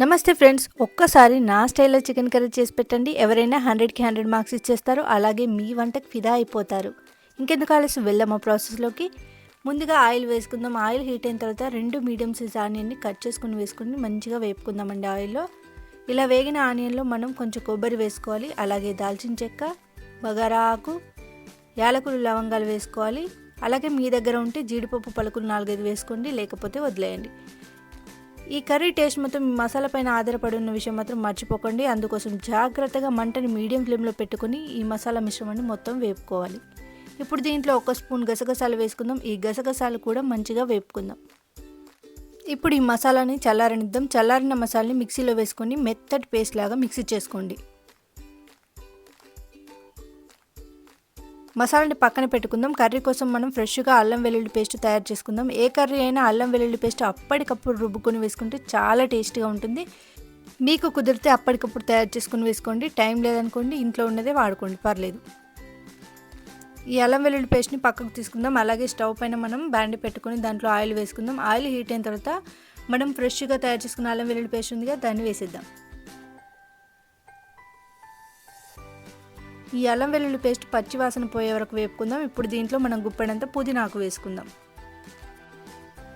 నమస్తే ఫ్రెండ్స్ ఒక్కసారి నా స్టైల్లో చికెన్ కర్రీ చేసి పెట్టండి. ఎవరైనా హండ్రెడ్కి హండ్రెడ్ మార్క్స్ ఇచ్చేస్తారు. అలాగే మీ వంటకి ఫిదా అయిపోతారు. ఇంకెందుకు ఆలస్యం? వెళ్దాం ఆ ప్రాసెస్లోకి. ముందుగా ఆయిల్ వేసుకుందాం. ఆయిల్ హీట్ అయిన తర్వాత రెండు మీడియం సైజ్ ఆనియన్ని కట్ చేసుకుని వేసుకుని మంచిగా వేపుకుందామండి ఆయిల్లో. ఇలా వేగిన ఆనియన్లో మనం కొంచెం కొబ్బరి వేసుకోవాలి. అలాగే దాల్చిన చెక్క బగారా ఆకు యాలకులు లవంగాలు వేసుకోవాలి. అలాగే మీ దగ్గర ఉంటే జీడిపప్పు పలుకులు నాలుగైదు వేసుకోండి. లేకపోతే వదిలేయండి. ఈ కర్రీ టేస్ట్ మొత్తం మీ మసాలా పైన ఆధారపడి ఉన్న విషయం మాత్రం మర్చిపోకండి. అందుకోసం జాగ్రత్తగా మంటని మీడియం ఫ్లేమ్లో పెట్టుకుని ఈ మసాలా మిశ్రమాన్ని మొత్తం వేపుకోవాలి. ఇప్పుడు దీంట్లో ఒక స్పూన్ గసగసాలు వేసుకుందాం. ఈ గసగసాలు కూడా మంచిగా వేపుకుందాం. ఇప్పుడు ఈ మసాలాని చల్లారనిద్దాం. చల్లారిన మసాలాని మిక్సీలో వేసుకొని మెత్తటి పేస్ట్ లాగా మిక్సీ చేసుకోండి. మసాలాని పక్కన పెట్టుకుందాం. కర్రీ కోసం మనం ఫ్రెష్గా అల్లం వెల్లుల్లి పేస్ట్ తయారు చేసుకుందాం. ఏ కర్రీ అయినా అల్లం వెల్లుల్లి పేస్ట్ అప్పటికప్పుడు రుబ్బుకొని వేసుకుంటే చాలా టేస్టీగా ఉంటుంది. మీకు కుదిరితే అప్పటికప్పుడు తయారు చేసుకుని వేసుకోండి. టైం లేదనుకోండి ఇంట్లో ఉన్నదే వాడుకోండి. పర్లేదు. ఈ అల్లం వెల్లుల్లి పేస్ట్ని పక్కకు తీసుకుందాం. అలాగే స్టవ్ పైన మనం బ్యాండ్ పెట్టుకొని దాంట్లో ఆయిల్ వేసుకుందాం. ఆయిల్ హీట్ అయిన తర్వాత మనం ఫ్రెష్గా తయారు చేసుకున్న అల్లం వెల్లుల్లి పేస్ట్ ఉందిగా దాన్ని వేసేద్దాం. ఈ అల్లం వెల్లుల్లి పేస్ట్ పచ్చివాసన పోయే వరకు వేపుకుందాం. ఇప్పుడు దీంట్లో మనం గుప్పెడంత పుదీనాకు వేసుకుందాం.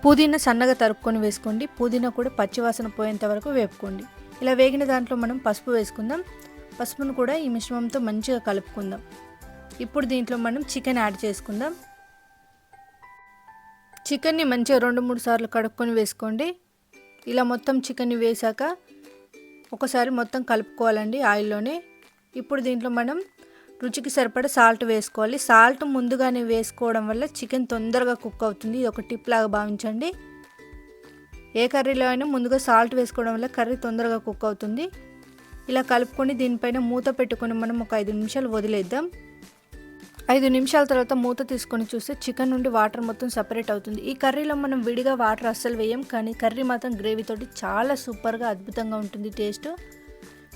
పుదీనా సన్నగా తరుపుకొని వేసుకోండి. పుదీనా కూడా పచ్చివాసన పోయేంత వరకు వేపుకోండి. ఇలా వేగిన దాంట్లో మనం పసుపు వేసుకుందాం. పసుపును కూడా ఈ మిశ్రమంతో మంచిగా కలుపుకుందాం. ఇప్పుడు దీంట్లో మనం చికెన్ యాడ్ చేసుకుందాం. చికెన్ని మంచిగా రెండు మూడు సార్లు కడుక్కొని వేసుకోండి. ఇలా మొత్తం చికెన్ని వేసాక ఒకసారి మొత్తం కలుపుకోవాలండి ఆయిల్లోనే. ఇప్పుడు దీంట్లో మనం రుచికి సరిపడ సాల్ట్ వేసుకోవాలి. సాల్ట్ ముందుగానే వేసుకోవడం వల్ల చికెన్ తొందరగా కుక్ అవుతుంది. ఇది ఒక టిప్ లాగా భావించండి. ఏ కర్రీలో అయినా ముందుగా సాల్ట్ వేసుకోవడం వల్ల కర్రీ తొందరగా కుక్ అవుతుంది. ఇలా కలుపుకొని దీనిపైన మూత పెట్టుకొని మనం ఒక ఐదు నిమిషాలు వదిలేద్దాం. ఐదు నిమిషాల తర్వాత మూత తీసుకొని చూస్తే చికెన్ నుండి వాటర్ మొత్తం సపరేట్ అవుతుంది. ఈ కర్రీలో మనం విడిగా వాటర్ అస్సలు వేయం కానీ కర్రీ మాత్రం గ్రేవీతోటి చాలా సూపర్గా అద్భుతంగా ఉంటుంది టేస్ట్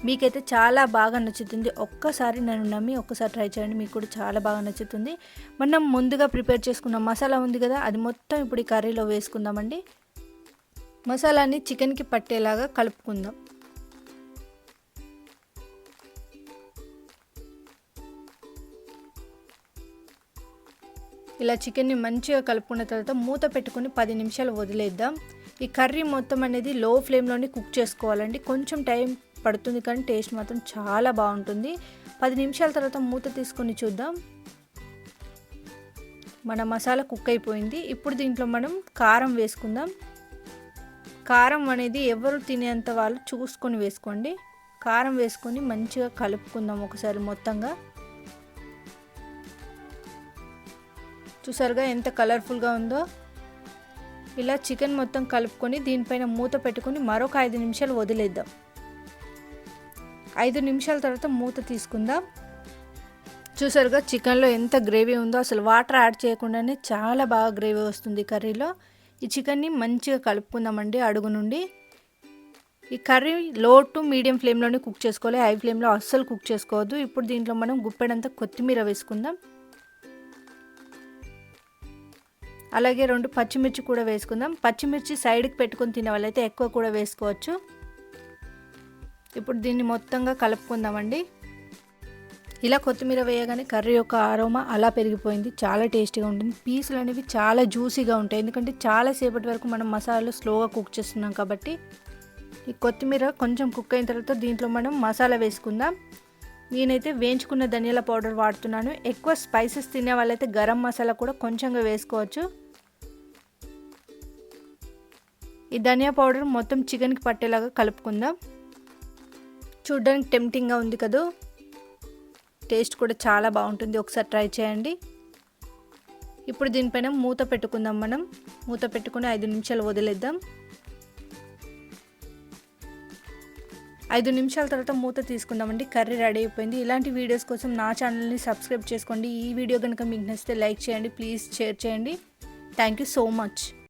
మీకైతే చాలా బాగా నచ్చుతుంది. ఒక్కసారి నన్ను నమ్మి ఒక్కసారి ట్రై చేయండి. మీకు కూడా చాలా బాగా నచ్చుతుంది. మనం ముందుగా ప్రిపేర్ చేసుకున్న మసాలా ఉంది కదా అది మొత్తం ఇప్పుడు ఈ కర్రీలో వేసుకుందామండి. మసాలాని చికెన్కి పట్టేలాగా కలుపుకుందాం. ఇలా చికెన్ని మంచిగా కలుపుకున్న తర్వాత మూత పెట్టుకుని పది నిమిషాలు వదిలేద్దాం. ఈ కర్రీ మొత్తం అనేది లో ఫ్లేమ్లోనే కుక్ చేసుకోవాలండి. కొంచెం టైం పడుతుంది కానీ టేస్ట్ మాత్రం చాలా బాగుంటుంది. పది నిమిషాల తర్వాత మూత తీసుకొని చూద్దాం. మన మసాలా కుక్ అయిపోయింది. ఇప్పుడు దీంట్లో మనం కారం వేసుకుందాం. కారం అనేది ఎవరు తినేంత వాళ్ళు చూసుకొని వేసుకోండి. కారం వేసుకొని మంచిగా కలుపుకుందాం ఒకసారి మొత్తంగా. చూసారుగా ఎంత కలర్ఫుల్గా ఉందో. ఇలా చికెన్ మొత్తం కలుపుకొని దీనిపైన మూత పెట్టుకొని మరొక ఐదు నిమిషాలు వదిలేద్దాం. ఐదు నిమిషాల తర్వాత మూత తీసుకుందాం. చూసారుగా చికెన్లో ఎంత గ్రేవీ ఉందో అసలు వాటర్ యాడ్ చేయకుండానే చాలా బాగా గ్రేవీ వస్తుంది కర్రీలో. ఈ చికెన్ని మంచిగా కలుపుకుందామండి అడుగు నుండి. ఈ కర్రీ లో టు మీడియం ఫ్లేమ్లోనే కుక్ చేసుకోవాలి. హై ఫ్లేమ్లో అస్సలు కుక్ చేసుకోవద్దు. ఇప్పుడు దీంట్లో మనం గుప్పెడంతా కొత్తిమీర వేసుకుందాం. అలాగే రెండు పచ్చిమిర్చి కూడా వేసుకుందాం. పచ్చిమిర్చి సైడ్కి పెట్టుకొని తినే వాళ్ళైతే ఎక్కువ కూడా వేసుకోవచ్చు. ఇప్పుడు దీన్ని మొత్తంగా కలుపుకుందామండి. ఇలా కొత్తిమీర వేయగానే కర్రీ యొక్క ఆరోమా అలా పెరిగిపోయింది. చాలా టేస్టీగా ఉంటుంది. పీసులు అనేవి చాలా జ్యూసీగా ఉంటాయి. ఎందుకంటే చాలాసేపటి వరకు మనం మసాలాలు స్లోగా కుక్ చేస్తున్నాం కాబట్టి ఈ కొత్తిమీర కొంచెం కుక్ అయిన తర్వాత దీంట్లో మనం మసాలా వేసుకుందాం. నేనైతే వేయించుకున్న ధనియాల పౌడర్ వాడుతున్నాను. ఎక్కువ స్పైసెస్ తినే వాళ్ళైతే గరం మసాలా కూడా కొంచెంగా వేసుకోవచ్చు. ఈ ధనియా పౌడర్ మొత్తం చికెన్కి పట్టేలాగా కలుపుకుందాం. చూడడానికి టెంప్టింగ్గా ఉంది కదా? టేస్ట్ కూడా చాలా బాగుంటుంది. ఒకసారి ట్రై చేయండి. ఇప్పుడు దీనిపైన మూత పెట్టుకుందాం మనం. మూత పెట్టుకుని ఐదు నిమిషాలు వదిలేద్దాం. ఐదు నిమిషాల తర్వాత మూత తీసుకుందామండి. కర్రీ రెడీ అయిపోయింది. ఇలాంటి వీడియోస్ కోసం నా ఛానల్ని సబ్స్క్రైబ్ చేసుకోండి. ఈ వీడియో కనుక మీకు నచ్చితే లైక్ చేయండి. ప్లీజ్ షేర్ చేయండి. Thank you so much